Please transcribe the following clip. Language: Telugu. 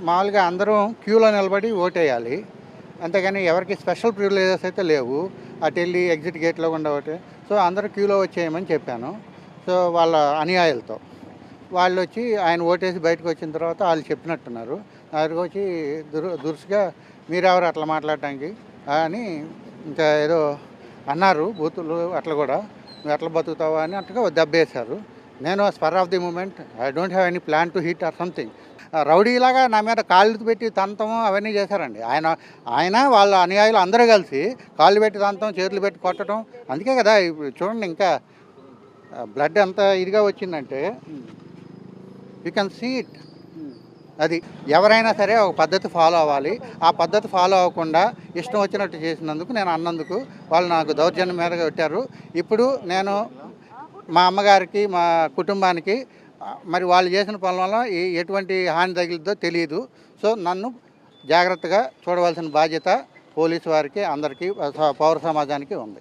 మామూలుగా అందరం క్యూలో నిలబడి ఓటేయాలి. అంతేగాని ఎవరికి స్పెషల్ ప్రివిలేజెస్ అయితే లేవు. అటు వెళ్ళి ఎగ్జిట్ గేట్లో కూడా ఒకటి. సో అందరూ క్యూలో వచ్చేయమని చెప్పాను. సో వాళ్ళ అనుయాయులతో. వాళ్ళు వచ్చి ఆయన ఓటేసి బయటకు వచ్చిన తర్వాత వాళ్ళు చెప్పినట్టున్నారు. నా దగ్గరకు వచ్చి దురు దురుసుగా మీరెవరు అట్లా మాట్లాడటానికి? అని ఇంకా ఏదో అన్నారు బూతులు అట్లా కూడా. నువ్వు ఎట్లా బతుకుతావా అని అట్టుగా దెబ్బేశారు. నేను spur of the moment I don't have any plan to hit or something. రౌడీలాగా నా మీద కాళ్ళు పెట్టి తంతము అవన్నీ చేశారండి. ఆయన ఆయన వాళ్ళ అనుయాయులు అందరూ కలిసి కాళ్ళు పెట్టి తంతం చేతులు పెట్టి కొట్టడం అందుకే కదా ఇప్పుడు చూడండి ఇంకా బ్లడ్ ఎంత ఇదిగా వచ్చిందంటే యూ కెన్ సీ ఇట్. అది ఎవరైనా సరే ఒక పద్ధతి ఫాలో అవ్వాలి. ఆ పద్ధతి ఫాలో అవ్వకుండా ఇష్టం వచ్చినట్టు చేసినందుకు నేను అన్నందుకు వాళ్ళు నాకు దౌర్జన్యం మీద పెట్టారు. ఇప్పుడు నేను మా అమ్మగారికి మా కుటుంబానికి మరి వాళ్ళు చేసిన పనుల వల్ల ఎటువంటి హాని తగిలిద్దో తెలియదు సో నన్ను జాగ్రత్తగా చూడవలసిన బాధ్యత పోలీసు వారికి అందరికీ పౌర సమాజానికి ఉంది.